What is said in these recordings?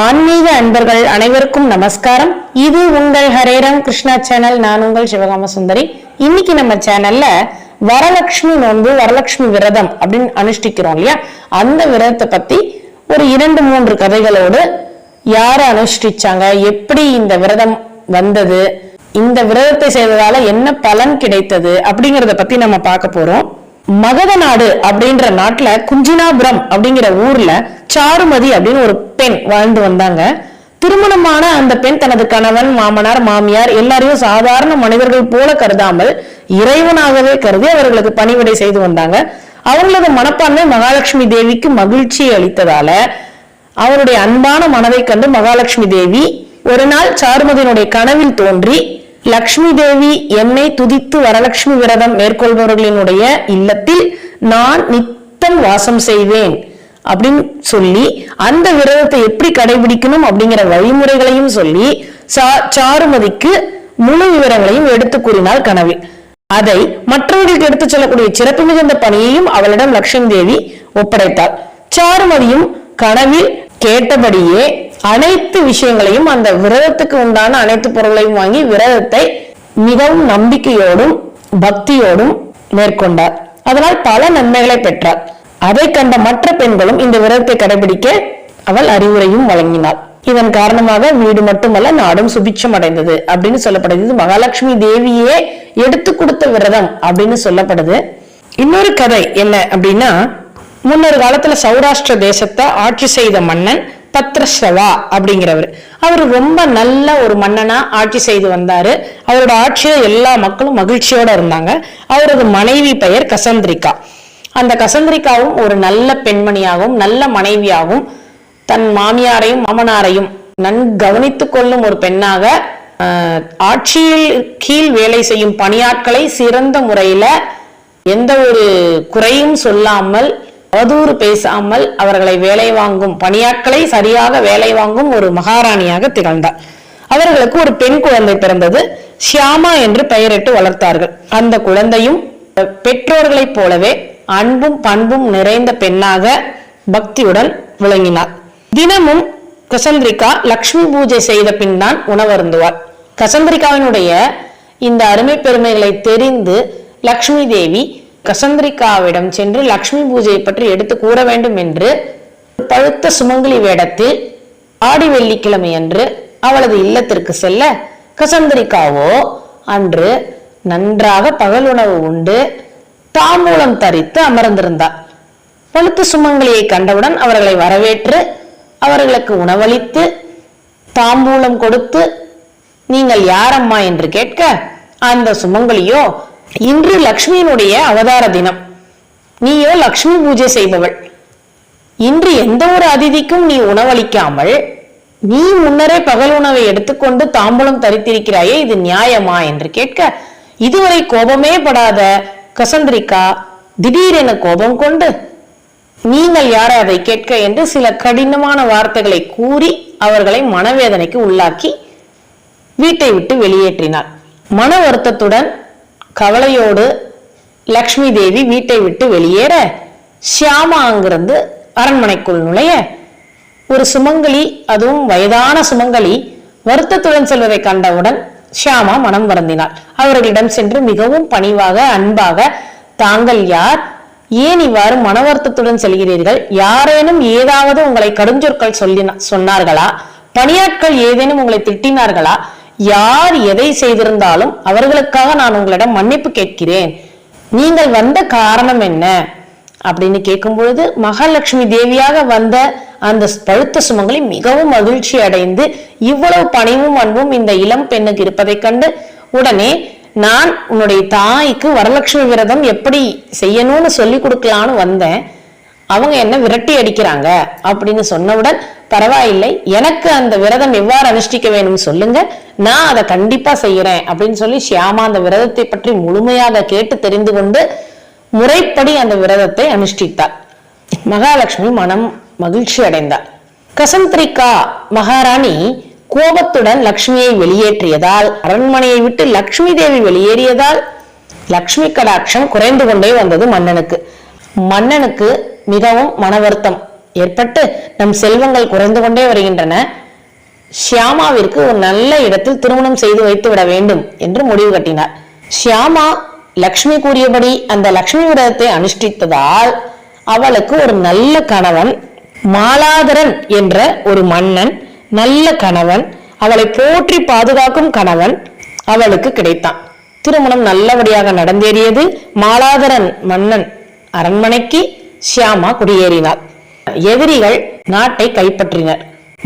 ஆன்மீக அன்பர்கள் அனைவருக்கும் நமஸ்காரம். இது உங்கள் ஹரேராம் கிருஷ்ணா சேனல். நான் உங்கள் சிவகாம சுந்தரி. இன்னைக்கு நம்ம சேனல்ல வரலட்சுமி நோன்பு வரலட்சுமி விரதம் அப்படின்னு அனுஷ்டிக்கிறோம் இல்லையா? அந்த விரதத்தை பத்தி ஒரு இரண்டு மூன்று கதைகளோடு யாரு அனுஷ்டிச்சாங்க? எப்படி இந்த விரதம் வந்தது? இந்த விரதத்தை செய்ததால என்ன பலன் கிடைத்தது? அப்படிங்கறத பத்தி நம்ம பார்க்க போறோம். மகத நாடு அப்படின்ற நாட்டுல குஞ்சினாபுரம் அப்படிங்கிற ஊர்ல சாருமதி அப்படின்னு ஒரு பெண் வாழ்ந்து வந்தாங்க. திருமணமான அந்த பெண் தனது கணவன் மாமனார் மாமியார் எல்லாரையும் சாதாரண மனிதர்கள் போல கருதாமல் இறைவனாகவே கருதி அவர்களுக்கு பணிவிடை செய்து வந்தாங்க. அவங்களது மனப்பான்மை மகாலட்சுமி தேவிக்கு மகிழ்ச்சியை அளித்ததால அவருடைய அன்பான மனதை கண்டு மகாலட்சுமி தேவி ஒரு நாள் சாருமதியினுடைய கனவில் தோன்றி லக்ஷ்மி தேவி என்னை துதித்து வரலட்சுமி விரதம் மேற்கொள்பவர்களினுடைய இல்லத்தில் நான் நித்தம் வாசம் செய்வேன் அப்படின்னு சொல்லி அந்த விரதத்தை எப்படி கடைபிடிக்கணும் அப்படிங்கிற வழிமுறைகளையும் சொல்லி சா- சாருமதிக்கு முழு விவரங்களையும் எடுத்து கூறினாள் கனவில். அதை மற்றவர்களுக்கு எடுத்துச் சொல்லக்கூடிய சிறப்பு மிகுந்த பணியையும் அவளிடம் லட்சுமி தேவி ஒப்படைத்தாள். சாருமதியும் கனவில் கேட்டபடியே அனைத்து விஷயங்களையும் அந்த விரதத்துக்கு உண்டான அனைத்து பொருளையும் வாங்கி விரதத்தை மிகவும் நம்பிக்கையோடும் பக்தியோடும் மேற்கொண்டார். அதனால் பல நன்மைகளை பெற்றார். அதை கண்ட மற்ற பெண்களும் இந்த விரதத்தை கடைபிடிக்க அவள் அறிவுரையும் வழங்கினாள். இதன் காரணமாக வீடு மட்டுமல்ல நாடும் சுபிட்சம் அடைந்தது அப்படின்னு சொல்லப்படுது. இது மகாலட்சுமி தேவியே எடுத்து கொடுத்த விரதம் அப்படின்னு சொல்லப்படுது. இன்னொரு கதை என்ன அப்படின்னா முன்னொரு காலத்துல சௌராஷ்டிர தேசத்தை ஆட்சி செய்த மன்னன் பத்ரஸ்ரவா அப்படிங்கிறவர். அவர் ரொம்ப நல்ல ஒரு மன்னனா ஆட்சி செய்து வந்தாரு. அவரோட ஆட்சியில எல்லா மக்களும் மகிழ்ச்சியோட இருந்தாங்க. அவரது மனைவி பெயர் கசந்திரிகா. அந்த கசந்திரிகாவும் ஒரு நல்ல பெண்மணியாகவும் நல்ல மனைவியாகவும் தன் மாமியாரையும் மாமனாரையும் நன்கு கவனித்து கொள்ளும் ஒரு பெண்ணாக ஆட்சியில் கீழ் வேலை செய்யும் பணியாட்களை சிறந்த முறையில எந்த ஒரு குறையும் சொல்லாமல் அவதூறு பேசாமல் அவர்களை வேலை வாங்கும் பணியாட்களை சரியாக வேலை வாங்கும் ஒரு மகாராணியாக திகழ்ந்தார். அவர்களுக்கு ஒரு பெண் குழந்தை பிறந்தது. ஷியாமா என்று பெயரிட்டு வளர்த்தார்கள். அந்த குழந்தையும் பெற்றோர்களைப் போலவே அன்பும் பண்பும் நிறைந்த பெண்ணாக பக்தியுடன் விளங்கினார். தினமும் கசந்திரிகா லக்ஷ்மி பூஜை செய்த பின் தான் உணவருந்துவார். கசந்திரிகாவினுடைய இந்த அருமை பெருமைகளை தெரிந்து லக்ஷ்மி தேவி கசந்திரிகாவிடம் சென்று லக்ஷ்மி பூஜையை பற்றி எடுத்து கூற வேண்டும் என்று பழுத்த சுமங்கலி வேடத்தில் ஆடி வெள்ளிக்கிழமை அன்று அவளது இல்லத்திற்கு செல்ல கசந்திரிகாவோ அன்று நன்றாக பகல் உணவு உண்டு. தாம்பூலம் தரித்து அமர்ந்திருந்தார் பழுத்த சுமங்கலியை கண்டவுடன் அவர்களை வரவேற்று அவர்களுக்கு உணவளித்து தாம்பூலம் கொடுத்து நீங்கள் யாரம்மா? என்று கேட்க அந்த சுமங்கலியோ இன்று லக்ஷ்மியினுடைய அவதார தினம். நீயோ லக்ஷ்மி பூஜை செய்பவள். இன்று எந்த ஒரு அதிதிக்கும் நீ உணவளிக்காமல் நீ முன்னரே பகல் உணவை எடுத்துக்கொண்டு தாம்பூலம் தரித்திருக்கிறாயே இது நியாயமா என்று கேட்க இதுவரை கோபமே படாத கசந்திரிகா திடீரென கோபம் கொண்டு நீங்கள் யாரை அதை கேட்க? என்று சில கடினமான வார்த்தைகளை கூறி அவர்களை மனவேதனைக்கு உள்ளாக்கி வீட்டை விட்டு வெளியேற்றினார் மன வருத்தத்துடன் கவலையோடு லக்ஷ்மி தேவி வீட்டை விட்டு வெளியேற ஷியாமா அங்கிருந்து அரண்மனைக்குள் நுழைய ஒரு சுமங்கலி அதுவும் வயதான சுமங்கலி வருத்தத்துடன் செல்வதை கண்டவுடன் ஷியாமா மனம் வருந்தினாள். அவர்களிடம் சென்று மிகவும் பணிவாக அன்பாக தாங்கள் யார்? ஏன் இவ்வாறு மன வருத்தத்துடன் செல்கிறீர்கள்? யாரேனும் ஏதாவது உங்களை கடுஞ்சொற்கள் சொல்லின சொன்னார்களா? பணியாட்கள் ஏதேனும் உங்களை திட்டினார்களா? யார் எதை செய்திருந்தாலும் அவர்களுக்காக நான் உங்களிடம் மன்னிப்பு கேட்கிறேன். நீங்கள் வந்த காரணம் என்ன? அப்படின்னு கேட்கும் பொழுது மகாலட்சுமி தேவியாக வந்த அந்த பழுத்த சுமங்கலி மிகவும் மகிழ்ச்சி அடைந்து இவ்வளவு பணிவும் அன்பும் இந்த இளம் பெண்ணுக்கு இருப்பதைக் கண்டு உடனே நான் உன்னுடைய தாய்க்கு வரலட்சுமி விரதம் எப்படி செய்யணும்னு சொல்லி கொடுக்கலான்னு வந்தேன். அவங்க என்ன விரட்டி அடிக்கிறாங்க அப்படின்னு சொன்னவுடன் பரவாயில்லை எனக்கு அந்த விரதம் எவ்வாறு அனுஷ்டிக்க வேணும் சொல்லுங்க. நான் அதை கண்டிப்பா செய்யறேன். அப்படின்னு சொல்லி ஷியாமா அந்த விரதத்தை பற்றி முழுமையாக கேட்டு தெரிந்து கொண்டு முறைப்படி அந்த விரதத்தை அனுஷ்டித்தார் மகாலட்சுமி மனம் மகிழ்ச்சி அடைந்தார் கசந்திரிகா மகாராணி கோபத்துடன் லக்ஷ்மியை வெளியேற்றியதால் அரண்மனையை விட்டு லக்ஷ்மி தேவி வெளியேறியதால் லக்ஷ்மி கடாட்சம் குறைந்து கொண்டே வந்தது மன்னனுக்கு. மன்னனுக்கு மிகவும் மன வருத்தம் ஏற்பட்டு நம் செல்வங்கள் குறைந்து கொண்டே வருகின்றன. ஷியாமாவிற்கு ஒரு நல்ல இடத்தில் திருமணம் செய்து வைத்து விட வேண்டும் என்று முடிவு கட்டினார். ஷியாமா லக்ஷ்மி கூறியபடி அந்த லக்ஷ்மி விரதத்தை அனுஷ்டித்ததால் அவளுக்கு ஒரு நல்ல கணவன் மாலாதரன் என்ற ஒரு மன்னன் நல்ல கணவன் அவளை போற்றி பாதுகாக்கும் கணவன் அவளுக்கு கிடைத்தான். திருமணம் நல்லபடியாக நடந்தேறியது மாலாதரன் மன்னன் அரண்மனைக்கு ஷியாமா குடியேறினார். எதிரிகள் நாட்டை கைப்பற்றினர்.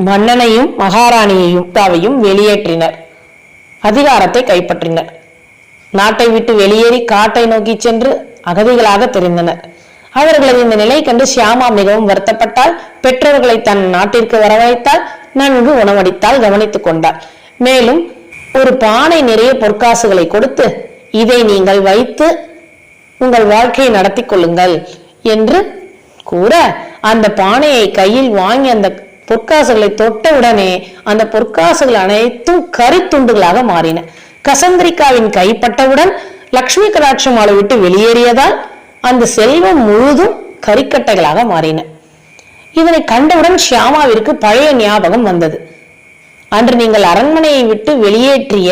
மன்னனையும் மகாராணியையும் தாவையும் வெளியேற்றினர். அதிகாரத்தை கைப்பற்றினர். நாட்டை விட்டு வெளியேறி காட்டை நோக்கி சென்று அகதிகளாக தெரிந்தனர். அவர்களது இந்த நிலை கண்டு ஷியாமா மிகவும் வருத்தப்பட்டால் பெற்றோர்களை தன் நாட்டிற்கு வரவழைத்தால் நன்கு உணவடித்தால் கவனித்துக் கொண்டார். மேலும் ஒரு பானை நிறைய பொற்காசுகளை கொடுத்து இதை நீங்கள் வைத்து உங்கள் வாழ்க்கையை நடத்தி கொள்ளுங்கள். என்று கூற அந்த பானையை கையில் வாங்கி அந்த பொற்காசுகளை தொட்ட உடனே அந்த பொற்காசுகள் அனைத்தும் கரித்துண்டுகளாக மாறின. கசந்திரிக்காவின் கைப்பட்டவுடன் லக்ஷ்மி கடாட்சமாலை விட்டு வெளியேறியதால் அந்த செல்வம் முழுதும் கரிக்கட்டைகளாக மாறின. இதனை கண்டவுடன் ஷியாமாவிற்கு பழைய ஞாபகம் வந்தது. அன்று நீங்கள் அரண்மனையை விட்டு வெளியேற்றிய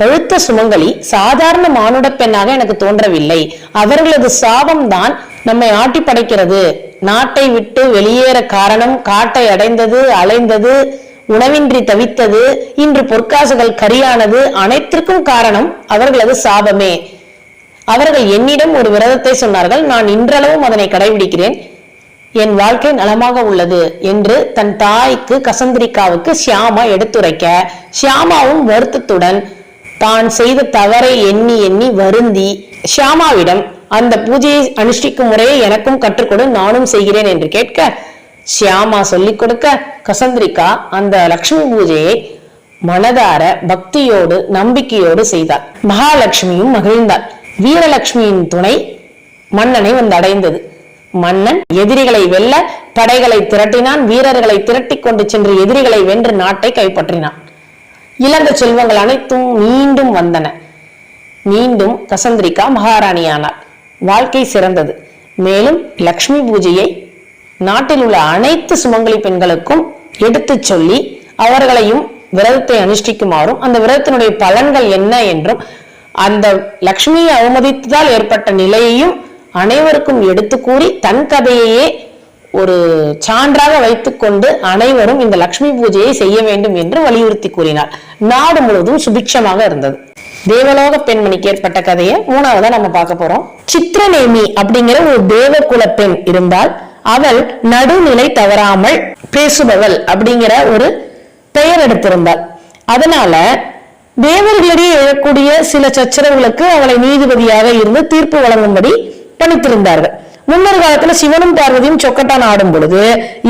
பழுத்த சுமங்கலி சாதாரண மானுட பெண்ணாக எனக்கு தோன்றவில்லை. அவர்களது சாபம்தான் நம்மை ஆட்டி படைக்கிறது. நாட்டை விட்டு வெளியேற காரணம் காட்டை அடைந்தது அலைந்தது உணவின்றி தவித்தது இன்று பொற்காசுகள் கரியானது அனைத்திற்கும் காரணம் அவர்களது சாபமே. அவர்கள் என்னிடம் ஒரு விரதத்தை சொன்னார்கள் நான் இன்றளவும் அதனை கடைபிடிக்கிறேன். என் வாழ்க்கை நலமாக உள்ளது என்று தன் தாய்க்கு கசந்திரிக்காவுக்கு ஷியாமா எடுத்துரைக்க ஷியாமாவும் வருத்தத்துடன் தான் செய்த தவறை எண்ணி எண்ணி வருந்தி ஷியாமாவிடம் அந்த பூஜையை அனுஷ்டிக்கும் முறையை எனக்கும் கற்றுக்கொடு நானும் செய்கிறேன் என்று கேட்க ஷியாமா சொல்லிக் கொடுக்க கசந்திரிகா அந்த லக்ஷ்மி பூஜையை மனதார பக்தியோடு நம்பிக்கையோடு செய்தார் மகாலட்சுமியும் மகிழ்ந்தாள். வீரலட்சுமியின் துணை மன்னனை வந்து அடைந்தது. மன்னன் எதிரிகளை வெல்ல படைகளை திரட்டினான். வீரர்களை திரட்டி கொண்டு சென்று எதிரிகளை வென்று நாட்டை கைப்பற்றினான். இழந்த செல்வங்கள் அனைத்தும் மீண்டும் வந்தன. மீண்டும் கசந்திரிகா மகாராணியானார் வாழ்க்கை சிறந்தது. மேலும் லக்ஷ்மி பூஜையை நாட்டில் உள்ள அனைத்து சுமங்கலி பெண்களுக்கும் எடுத்துச் சொல்லி அவர்களையும் விரதத்தை அனுஷ்டிக்குமாறும் அந்த விரதத்தினுடைய பலன்கள் என்ன என்றும் அந்த லக்ஷ்மியை அவமதித்ததால் ஏற்பட்ட நிலையையும் அனைவருக்கும் எடுத்து கூறி தன் கதையையே ஒரு சான்றாக வைத்துக்கொண்டு அனைவரும் இந்த லக்ஷ்மி பூஜையை செய்ய வேண்டும் என்று வலியுறுத்தி கூறினார் நாடு முழுவதும் சுபிட்சமாக இருந்தது. தேவலோக பெண்மணிக்கு ஏற்பட்ட கதையை மூணாவதா நம்ம பார்க்க போறோம். சித்திரநேமி அப்படிங்கிற ஒரு தேவகுல பெண் இருந்தால் அவள் நடுநிலை தவறாமல் பேசுபவள் அப்படிங்கிற ஒரு பெயர் எடுத்திருந்தாள். அதனால தேவர்களிடையே எழக்கூடிய சில சச்சரவுகளுக்கு அவளை நீதிபதியாக இருந்து தீர்ப்பு வழங்கும்படி பணித்திருந்தார்கள். முன்னொரு காலத்துல சிவனும் பார்வதியும் சொக்கட்டான் ஆடும் பொழுது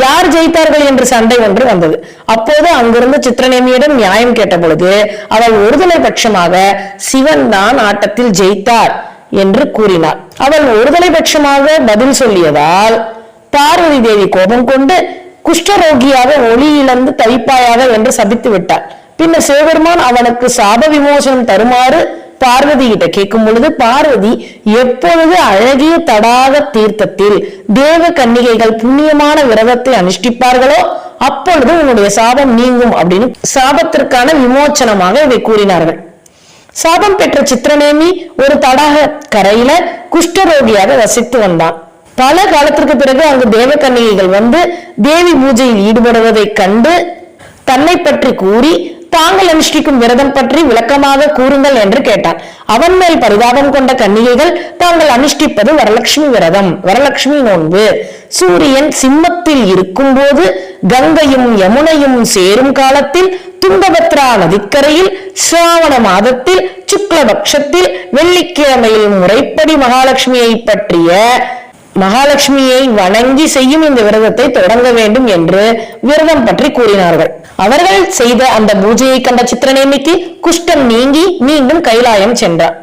யார் ஜெயித்தார்கள் என்று சண்டை ஒன்று வந்தது. அப்போது அங்கிருந்து சித்திரநேமியிடம் நியாயம் கேட்ட பொழுது அவள் ஒருதலை பட்சமாக சிவன் தான் ஆட்டத்தில் ஜெயித்தார் என்று கூறினார் அவள் ஒருதலை பட்சமாக பதில் சொல்லியதால் பார்வதி தேவி கோபம் கொண்டு குஷ்டரோகியாக ஒளி இழந்து தவிப்பாயாக என்று சபித்து விட்டார் பின்னர் சிவபெருமான் அவனுக்கு சாப விமோசனம் தருமாறு பார்வதி கிட்ட கேட்கும் பொழுது பார்வதி எப்பொழுது அழகிய தடாக தீர்த்தத்தில் தேவ கன்னிகைகள் புண்ணியமான விரதத்தை அனுஷ்டிப்பார்களோ அப்பொழுது உன்னுடைய சாபம் நீங்கும் அப்படின்னு சாபத்திற்கான விமோச்சனமாக இதை கூறினார்கள். சாபம் பெற்ற சித்திரநேமி ஒரு தடாக கரையில குஷ்டரோகியாக வசித்து வந்தான். பல காலத்திற்கு பிறகு அங்கு தேவ கன்னிகைகள் வந்து தேவி பூஜையில் ஈடுபடுவதைக் கண்டு தன்னை பற்றி கூறி தாங்கள் அனுஷ்டிக்கும் விரதம் பற்றி விளக்கமாக கூறுங்கள் என்று கேட்டார். அவன் மேல் பரிதாபம் கொண்ட கன்னிகைகள் தாங்கள் அனுஷ்டிப்பது வரலட்சுமி விரதம் வரலட்சுமி நோன்பு. சூரியன் சிம்மத்தில் இருக்கும்போது கங்கையும் யமுனையும் சேரும் காலத்தில் துங்கபத்ரா நதிக்கரையில் சிராவண மாதத்தில் சுக்லபக்ஷத்தில் வெள்ளிக்கிழமையில் முறைப்படி மகாலட்சுமியை பற்றிய மகாலட்சுமியை வணங்கி செய்யும் இந்த விரதத்தை தொடங்க வேண்டும் என்று விரதம் பற்றி கூறினார்கள். அவர்கள் செய்த அந்த பூஜையை கண்ட சித்திரநேமிக்கு குஷ்டம் நீங்கி மீண்டும் கைலாயம் சென்றார்.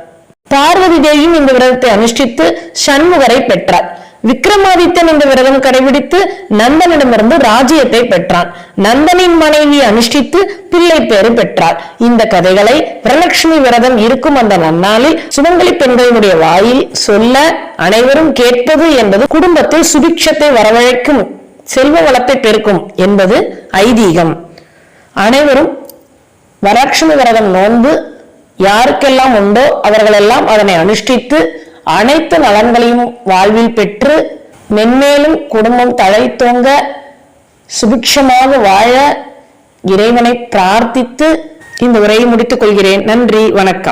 பார்வதி தேவியும் இந்த விரதத்தை அனுஷ்டித்து சண்முகரை பெற்றார். விக்ரமாதித்தன் இந்த விரதம் கடைபிடித்து நந்தனிடமிருந்து ராஜ்யத்தை பெற்றான். நந்தனின் மனைவி அனுஷ்டித்து பிள்ளை பேறு பெற்றார் இந்த கதைகளை வரலட்சுமி விரதம் இருக்கும் அந்த நன்னாளில் சுமங்கலி பெண்களினுடைய வாயில் சொல்ல அனைவரும் கேட்பது என்பது குடும்பத்தில் சுபிக்ஷத்தை வரவழைக்கும் செல்வ வளத்தை பெருக்கும் என்பது ஐதீகம். அனைவரும் வரலட்சுமி விரதம் நோன்பு யாருக்கெல்லாம் உண்டோ அவர்களெல்லாம் அதனை அனுஷ்டித்து அனைத்து நலன்களையும் வாழ்வில் பெற்று மென்மேலும் குடும்பம் தழைத்தோங்க சுபிக்ஷமாக வாழ இறைவனை பிரார்த்தித்து இந்த உரையை முடித்துக் கொள்கிறேன். நன்றி வணக்கம்.